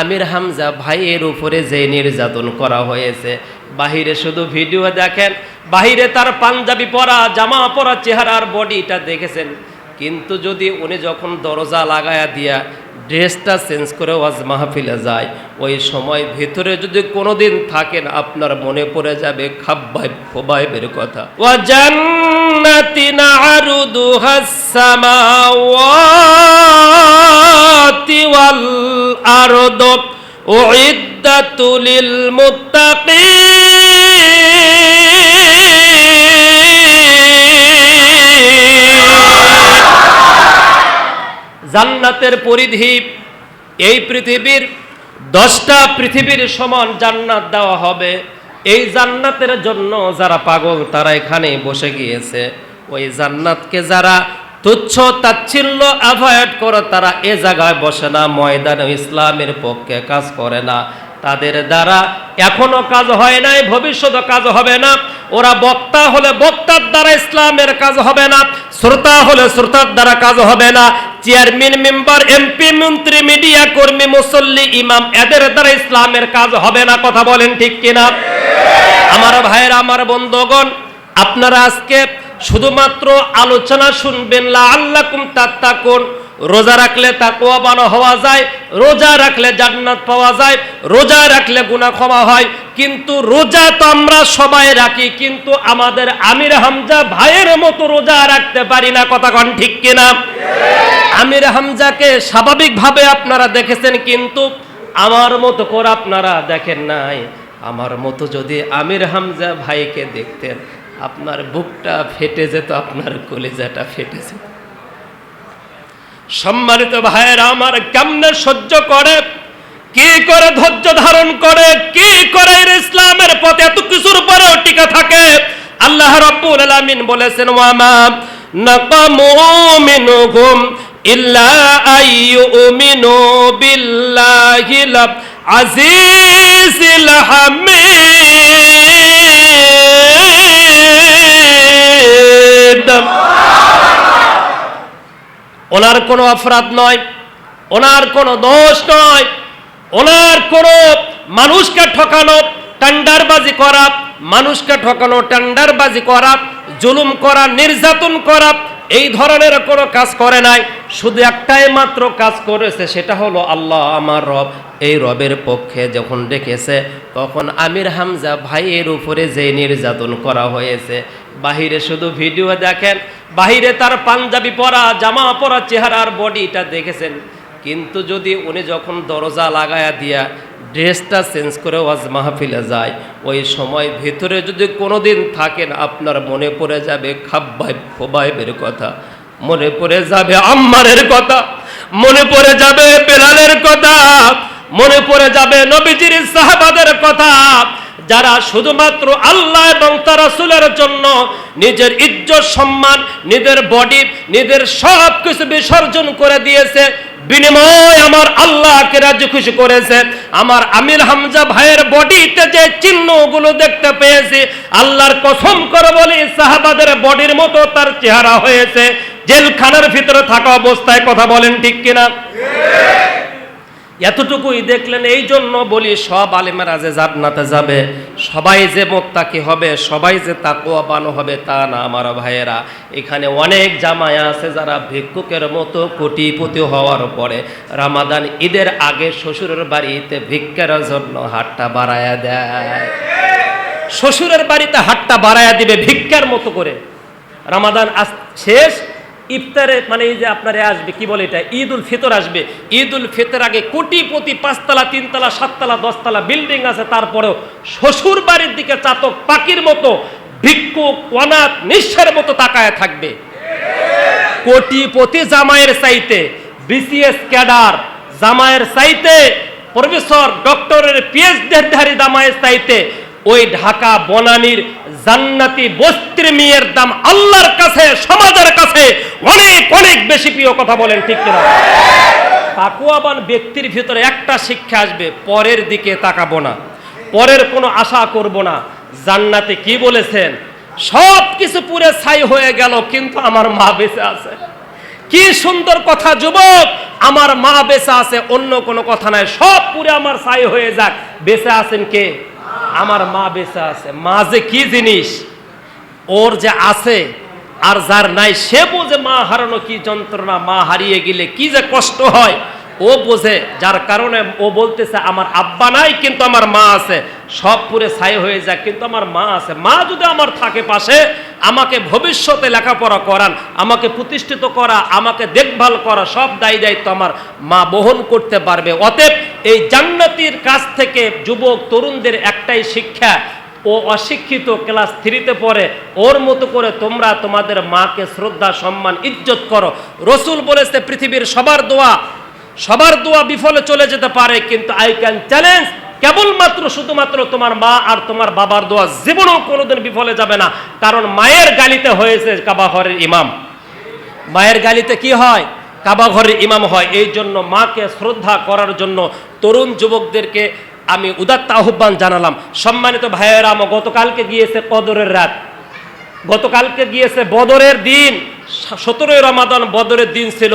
আমির হামজা ভাইয়ের উপরে যে নির্যাতন করা হয়েছে, বাহিরে শুধু ভিডিও দেখেন, বাহিরে তার পাঞ্জাবি পরা, জামা পরা চেহারার বডিটা দেখেছেন। কিন্তু যদি উনি যখন দরজা লাগায়া দিয়া ড্রেসটা চেঞ্জ করে ওয়াজ মাহফিলে যায়, ওই সময় ভিতরে যদি কোনোদিন থাকেন, আপনার মনে পড়ে যাবে খাব্বাই খোবাইবের কথা। ওয়া জান্নাতিন আরুদুহাস সামাওয়াতি জান্নাতের পরিধি এই পৃথিবীর দশটা পৃথিবীর সমান জান্নাত দেওয়া হবে। এই জান্নাতের জন্য যারা পাগল তারা এখানে বসে গিয়েছে। ওই জান্নাতকে যারা তুচ্ছ তাচ্ছিল্য অ্যাভয়েড করে, তারা এ জায়গায় বসে না, ময়দানে ইসলামের পক্ষে কাজ করে না। তাদের দ্বারা এখনও কাজ হয় নাই, ভবিষ্যতে কাজ হবে না। ওরা বক্তা হলে বক্তার দ্বারা ইসলামের কাজ হবে না, শ্রোতা হলে শ্রোতার দ্বারা কাজ হবে না। চেয়ারম্যান, মেম্বার, এমপি, মন্ত্রী, মিডিয়া কর্মী, মুসল্লি, ইমাম, এদের দ্বারা ইসলামের কাজ হবে না, কথা বলেন ঠিক কিনা? আমার ভাইয়ের, আমার বন্ধুগণ, আপনারা আজকে শুধুমাত্র আলোচনা শুনবেন লা আল্লাকুম তাত্তাকুন। রোজা রাখলে তাকওয়াবান হওয়া যায়, রোজা রাখলে জান্নাত পাওয়া যায়, রোজা রাখলে গুনাহ ক্ষমা হয়। কিন্তু রোজা তো আমরা সবাই রাখি, কিন্তু আমাদের আমির হামজা ভাইয়ের মতো রোজা রাখতে পারি না, কথা কন ঠিক কিনা? আমির হামজাকে স্বাভাবিকভাবে আপনারা দেখেছেন, কিন্তু আমার মতো করে আপনারা দেখেন নাই। আমার মতো যদি আমির হামজা ভাইকে দেখতেন আপনার বুকটা ফেটে যেত, আপনার কলিজাটা ফেটে যেত। সম্মানিত ভাইয়েরা, আমার কেমনে সহ্য করে? কি করে ধৈর্য ধারণ করে? কি করে ইসলামের পথে এত কিছুর পরেও টিকে থাকে? আল্লাহ রাব্বুল আলামিন বলেছেন ওয়ামা নাকামু মিনহুম ইল্লা আইয়ুমিনু বিল্লাহিল আজিজিল হামিদ ওনার কোনো অপরাধ নয়, ওনার কোনো দোষ নয়, ওনার কোনো মানুষকে ঠকানো, টেন্ডারবাজি করা, মানুষকে ঠকানো, টেন্ডারবাজি করা, জুলুম করা, নির্যাতন করা, এই ধরনের কোনো কাজ করে নাই। শুধু একটাই মাত্র কাজ করেছে, সেটা হলো আল্লাহ আমার রব। এই রবের পক্ষে যখন ডেকেছে, তখন আমির হামজা ভাইয়ের উপরে যে নির্যাতন করা হয়েছে বাহিরে শুধু ভিডিও দেখেন, বাহিরে তার পাঞ্জাবি পরা, জামা পরা চেহারার বডিটা দেখেছেন। কিন্তু যদি উনি যখন দরজা লাগায়া দিয়া ড্রেসটা চেঞ্জ করে ওয়াজ মাহফিলে যায়, ওই সময় ভেতরে যদি কোনোদিন থাকেন, আপনার মনে পড়ে যাবে খাব্বাই খোবাইবের কথা, মনে পড়ে যাবে আম্মারের কথা, মনে পড়ে যাবে বেলালের কথা, মনে পড়ে যাবে নবীজির সাহাবাদের কথা যারা শুধুমাত্র আল্লাহ এবং তার রাসূলের জন্য নিজের ইজ্জত, সম্মান, নিজের বডি নিজের সব কিছু বিসর্জন করে দিয়েছে, বিনিময় আমার আল্লাহকে রাজি খুশি করেছে। আমার আমির হামজা ভাইয়ের বডিতে যে চিহ্নগুলো দেখতে পেয়েছি, আল্লাহর কসম করে বলি, সাহাবাদের বডির মতো তার চেহারা হয়েছে। জেলখানার ভিতরে থাকা অবস্থায় কথা বলেন ঠিক কিনা? এতটুকুই দেখলেন, এই জন্য বলি সব আলেমেরা যে জান্নাতে যাবে, সবাই যে মোত্তাকি হবে, সবাই যে তাকুয়াবান হবে তা না, আমার ভাইয়েরা। এখানে অনেক জামায়া আছে যারা ভিক্ষুকের মতো কোটিপতি হওয়ার পরে রামাদান ঈদের আগে শ্বশুরের বাড়িতে ভিক্ষার জন্য হাটটা বাড়ায়া দেয়। শ্বশুরের বাড়িতে হাটটা বাড়ায়া দিবে ভিক্ষার মতো করে। রামাদান শেষ ইফতারে মানে এই যে আপনারে আসবে, কি বলে এটা? ঈদ উল ফিতর আসবে। ঈদ উল ফিতর আগে কোটিপতি পাঁচতলা, তিনতলা, সাততলা, দশতলা বিল্ডিং আছে, তারপরেও শ্বশুর বাড়ির দিকে চাতক পাখির মতো ভিক্ষুক অনাথ, নিঃস্বের মতো তাকায় থাকবে। কোটিপতি জামাইয়ের চাইতে, বিসিএস ক্যাডার জামাইয়ের চাইতে, প্রফেসর, ডক্টরের পিএইচডিধারী জামাইয়ের চাইতে ওই ঢাকা বনানীর জান্নাতি বস্ত্রী মেয়ের দাম আল্লাহর কাছে, সমাজের কাছে অনেক অনেক বেশি প্রিয় কথা বলেন, ঠিক কিনা? তাকুয়াবান ব্যক্তির ভিতরে একটা শিক্ষা আসবে, পরের দিকে তাকাবো না। পরের কোনো আশা করব না। জান্নাতে কি বলেছেন? সব কিছু পুরে ছাই হয়ে গেল, কিন্তু আমার মা বেঁচে আছে। কি সুন্দর কথা, যুবক! আমার মা বেঁচে আছে, অন্য কোনো কথা নাই। সব পুরে আমার ছাই হয়ে যাক। বেঁচে আছেন কে? আমার মা বেঁচে আছে। মা যে কি জিনিস? ওর যে আছে আর যার নাই, সে বোঝে মা হারানো কি যন্ত্রণা, মা হারিয়ে গেলে কি যে কষ্ট হয়। ও বোঝে, যার কারণে ও বলতেছে, আমার আব্বা নাই, কিন্তু আমার মা আছে। সব পুরে ছাই হয়ে যায়, কিন্তু আমার মা আছে। মা যদি আমার থাকে পাশে, আমাকে ভবিষ্যতে লেখাপড়া করান, আমাকে প্রতিষ্ঠিত করা, আমাকে দেখভাল করা, সব দায়ী দায়িত্ব আমার মা বহন করতে পারবে। অতএব এই জান্নাতির কাছ থেকে যুবক তরুণদের একটাই শিক্ষা, ও অশিক্ষিত ক্লাস থ্রিতে পড়ে, ওর মতো করে তোমরা তোমাদের মাকে শ্রদ্ধা, সম্মান, ইজ্জত করো। রসুল বলেছে, পৃথিবীর সবার দোয়া সবার দোয়া বিফলে চলে যেতে পারে, কিন্তু আই ক্যান চ্যালেঞ্জ কেবলমাত্র, শুধুমাত্র তোমার মা আর তোমার বাবার দোয়া জীবনেও কোনোদিন বিফলে যাবে না। কারণ মায়ের গালিতে হয়েছে কাবাহরের ইমাম। মায়ের গালিতে কি হয়? কাবা ঘরের ইমাম হয়। এই জন্য মাকে শ্রদ্ধা করার জন্য তরুণ যুবকদেরকে আমি উদাত্ত আহ্বান জানালাম। সম্মানিত ভাইয়েরা, আমার গতকালকে গিয়েছে কদরের রাত। গতকালকে গিয়েছে বদরের দিন। সতেরোই রমাদান বদরের দিন ছিল,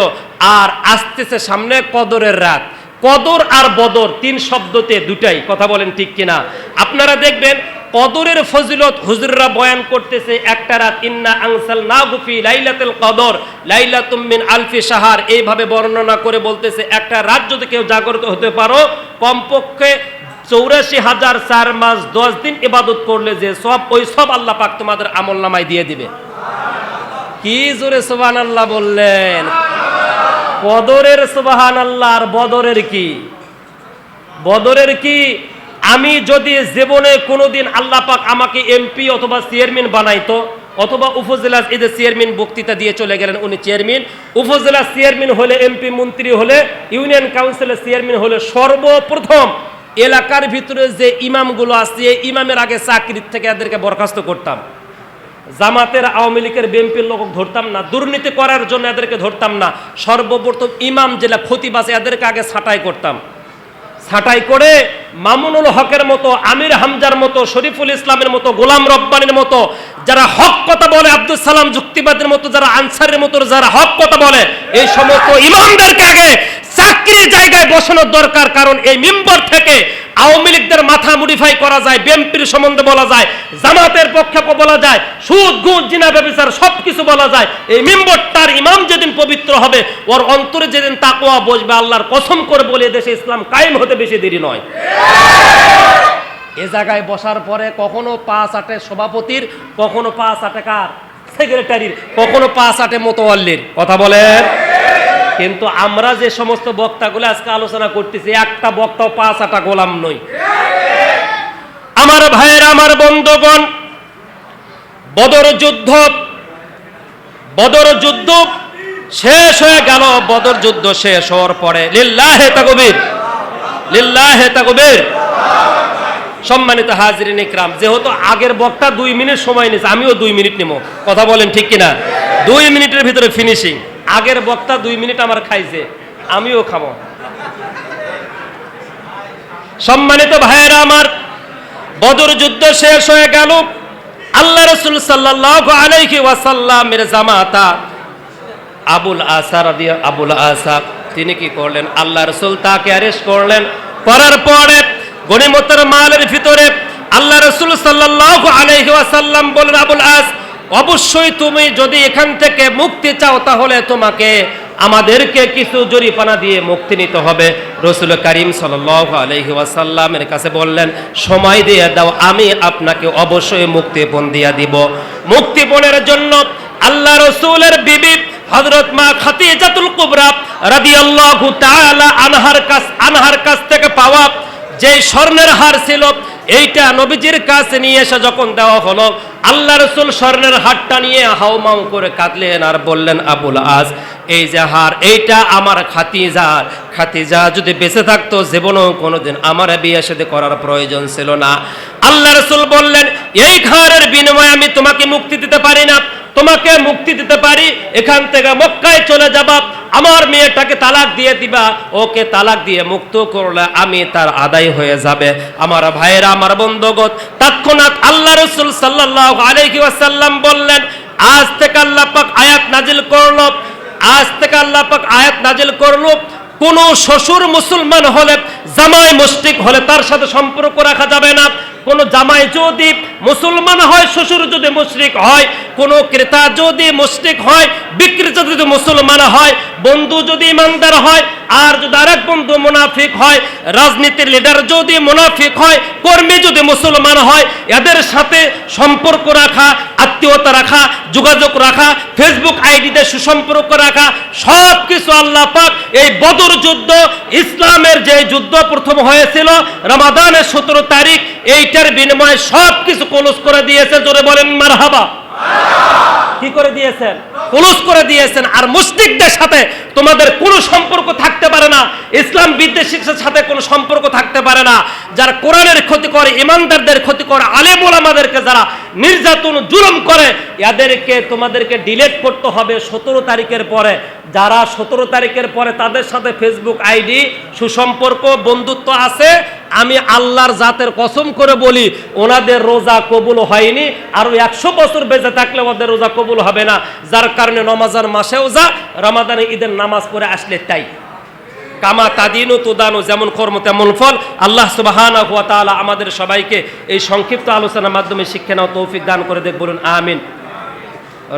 আর আসতেছে সামনে কদরের রাত। কদর আর বদর, তিন শব্দতে দুটাই, কথা বলেন ঠিক কিনা? আপনারা দেখবেন, কদরের ফজিলত হুজুররা বয়ান করতেছে, একটা রাত ইন্না আংসাল না গুফি লাইলাতুল কদর, লাইলাতুম মিন আলফি সাহার এইভাবে বর্ণনা করে বলতেছে, একটা রাত যদি কেউ জাগ্রত হতে পারো, কমপক্ষে চৌরাশি হাজার চার মাস দশ দিন ইবাদত করলে যে সব, ওই সব আল্লাহ পাক তোমাদের আমল নামায় দিয়ে দিবে। কি জোরে সুবাহান আল্লাহ বললেন? বদরের সুবাহান আল্লাহ আর বদরের কি? বদরের কি? আমি যদি জীবনে কোনোদিন আল্লাহ পাক আমাকে এমপি অথবা চেয়ারম্যান বানাইতো, অথবা উপজেলা এই যে চেয়ারম্যান বক্তৃতা দিয়ে চলে গেলেন উনি চেয়ারম্যান। উপজেলা চেয়ারম্যান হলে এমপি মন্ত্রী হলে, ইউনিয়ন কাউন্সিলের চেয়ারম্যান হলে সর্বপ্রথম এলাকার ভিতরে যে ইমামগুলো আছে, ইমামের আগে চাকরির থেকে এদেরকে বরখাস্ত করতাম। জামাতের আওয়ামী লীগের বিএনপির লোক ধরতাম না, দুর্নীতি করার জন্য এদেরকে ধরতাম না। সর্বপ্রথম ইমাম জেলা ক্ষতিবাসে এদেরকে আগে ছাঁটাই করতাম। ছাঁটাই করে মামুনুল হকের মতো, আমির হামজার মতো, শরীফুল ইসলামের মতো, গোলাম রব্বানির মতো, যারা হক কথা বলে আব্দুল সালাম যুক্তিবাদের মতো, যারা আনসারের মতো, যারা হক কথা বলে, এই সমস্ত ইমামদেরকে আগে চাকরির জায়গায় বসানোর দরকার, কারণ এই মেম্বার থেকে আওয়ামী লীগদের মাথা মডিফাই করা যায় বিএনপির সম্বন্ধে বলা যায়, জামাতের পক্ষে বলা যায়, সুদ গুণ জিনা, ব্যবচার সব কিছু বলা যায়। এই মেম্বরটার ইমাম যেদিন পবিত্র হবে, ওর অন্তরে যেদিন তাকোয়া বসবে, আল্লাহর কসম করে বলে দেশে ইসলাম কায়েম হতে বেশি দেরি নয়। এ জায়গায় বসার পরে কখনো পাঁচ আটে সভাপতির, কখনো পাঁচ আটে কার? সেক্রেটারির, কখনো পাঁচ আটে মোতোয়াল্লির কথা বলেন। কিন্তু আমরা যে সমস্ত বক্তাগুলো আজকে আলোচনা করতেছি, একটা বক্তাও পাঁচ আটা গোলাম নই আমার ভাইয়ের, আমার বন্ধুগণ, বদর যুদ্ধ বদর যুদ্ধ শেষ হয়ে গেল। বদর যুদ্ধ শেষ হওয়ার পরে লিল্লা লিল্লাহে তাকবীর লিল্লাহে তাকবীর। সম্মানিত হাজিরিন ইকরাম, যেহেতু আগের বক্তা দুই মিনিট সময় নিয়েছে, আমিও দুই মিনিট নেব। কথা বলেন ঠিক কিনা? দুই মিনিটের ভিতরে ফিনিশিং আগের বক্তা দুই মিনিট আমার খাইছে, আমিও খাব। সম্মানিত ভাইয়েরা আমার, বদর যুদ্ধ শেষ হয়ে গেল। আল্লাহ রসুল সাল্লাহ জামাতা আবুল আসা রাদি, আবুল আসা, তিনি কি করলেন? আল্লাহ রসুল তাকে অ্যারেস্ট করলেন। করার পরে গণিমতের মালের ভিতরে আল্লাহ রসুল সাল্লাহ আলাইহি ওয়াসাল্লাম বলেন, আবুল আস অবশ্যই তুমি যদি এখান থেকে মুক্তি চাও, তাহলে তোমাকে আমাদেরকে কিছু জরিপানা দিয়ে মুক্তি নিতে হবে। রসুল করিম সাল ওয়াসাল্লামের কাছে বললেন, সময় দিয়ে দাও, আমি আপনাকে অবশ্যই মুক্তিপণ দিয়া দিব। মুক্তিপণের জন্য আল্লাহ রসুলের বিবি হযরত মা খাদিজাতুল কুবরা রাদিয়াল্লাহু তাআলা আনহার কাছ আনহার কাছ থেকে পাওয়া যে স্বর্ণের হার ছিল এইটা নবীজির কাছে নিয়ে এসে যখন দেওয়া হলো, আল্লাহ রসুল স্বর্ণের হাটটা নিয়ে হাউমাউ করে কাঁদলেন আর বললেন, আবুল আজ এই যে হার, এইটা আমার খাতিজার খাতিজা যদি বেঁচে থাকতো, জীবনেও কোনোদিন আমার বিয়ে সাথে করার প্রয়োজন ছিল না। আল্লাহ রসুল বললেন, এই হারের বিনিময়ে আমি তোমাকে মুক্তি দিতে পারি না। তোমাকে মুক্তি দিতে পারি, এখান থেকে মক্কায় চলে যাবা, আমার মেয়েটাকে তালাক দিয়ে দিবা, ওকে তালাক দিয়ে মুক্ত করলে আমি তার আদায় হয়ে যাবে। আমার ভাইয়েরা, আমার বন্ধুগত তৎক্ষণাৎ আল্লাহ রসুল সাল্লাহ আলাইহি ওয়াসাল্লাম বললেন, আজ থেকে আল্লাহ পাক আয়াত নাজিল করল, আজ থেকে আল্লাহ পাক আয়াত নাজিল করল। কোন শ্বশুর মুসলমান হলে, জামাই মুশরিক হলে তার সাথে সম্পর্ক রাখা যাবে না। কোন জামাই যদি মুসলমান হয়, শ্বশুর যদি মুশরিক হয়, কোন ক্রেতা যদি মুশরিক হয় বিক্রেতা যদি মুসলমান হয়, বন্ধু যদি ইমানদার হয়, আর যদি আরেক বন্ধু মুনাফিক হয়, রাজনীতির লিডার যদি মুনাফিক হয়, কর্মী যদি মুসলমান হয়, এদের সাথে সম্পর্ক রাখা, আত্মীয়তা রাখা যোগাযোগ রাখা ফেসবুক আইডিতে সুসম্পর্ক রাখা সব কিছু আল্লাহ পাক এই বদর যুদ্ধ, ইসলামের যে যুদ্ধ প্রথম হয়েছিল, রমাদানের সতেরো তারিখ, এইটার বিনিময়ে সব কিছু কলুস করে দিয়েছে জোরে বলেন, মারহাবা। কি করে দিয়েছেন? ক্লোজ করে দিয়েছেন। আর মুসলিকদের সাথে তোমাদের কোনো সম্পর্ক থাকতে পারে না। ইসলাম বিদ্বেষীর সাথে কোনো সম্পর্ক থাকতে পারে না। যারা কোরআনের ক্ষতি করে, ইমানদারদের ক্ষতি করে আলেম ওলামাদেরকে যারা নির্যাতন জুলুম করে, এদেরকে তোমাদেরকে ডিলেট করতে হবে সতেরো তারিখের পরে। যারা সতেরো তারিখের পরে তাদের সাথে ফেসবুক আইডি সুসম্পর্ক, বন্ধুত্ব আছে, আমি আল্লাহর জাতের কসম করে বলি, ওনাদের রোজা কবুল হয়নি, আরও একশো বছর বেঁচে থাকলে ওদের রোজা কবুল হবে না। যার কারণে নমাজার মাসেও যা, রমাদানে ঈদের নামাজ পড়ে আসলে তাই। কামা তাদিনু তুদানু, যেমন কর্ম, তেমন ফল। আল্লাহ সুবাহানা হুয়া তাআলা আমাদের সবাইকে এই সংক্ষিপ্ত আলোচনার মাধ্যমে শিক্ষা নাও তৌফিক দান করে দেখ, বলুন, আমিন।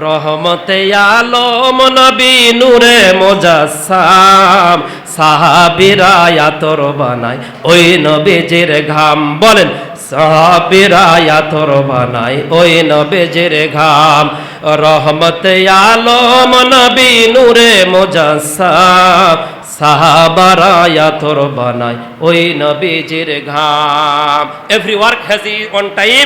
রহমতে আলম নবী নূরে মোজাসাম সাহাবিরা আতর বানায়, ওই নবীজির ঘাম। বলেন, সাহাবিরা আতর বানায়, ওই নবীজির ঘাম। রহমতে আলম নবী নূরে মোজাসাম সাহাবারা তোর বানায়। ওই নবীজির ঘাম। Every work has a on time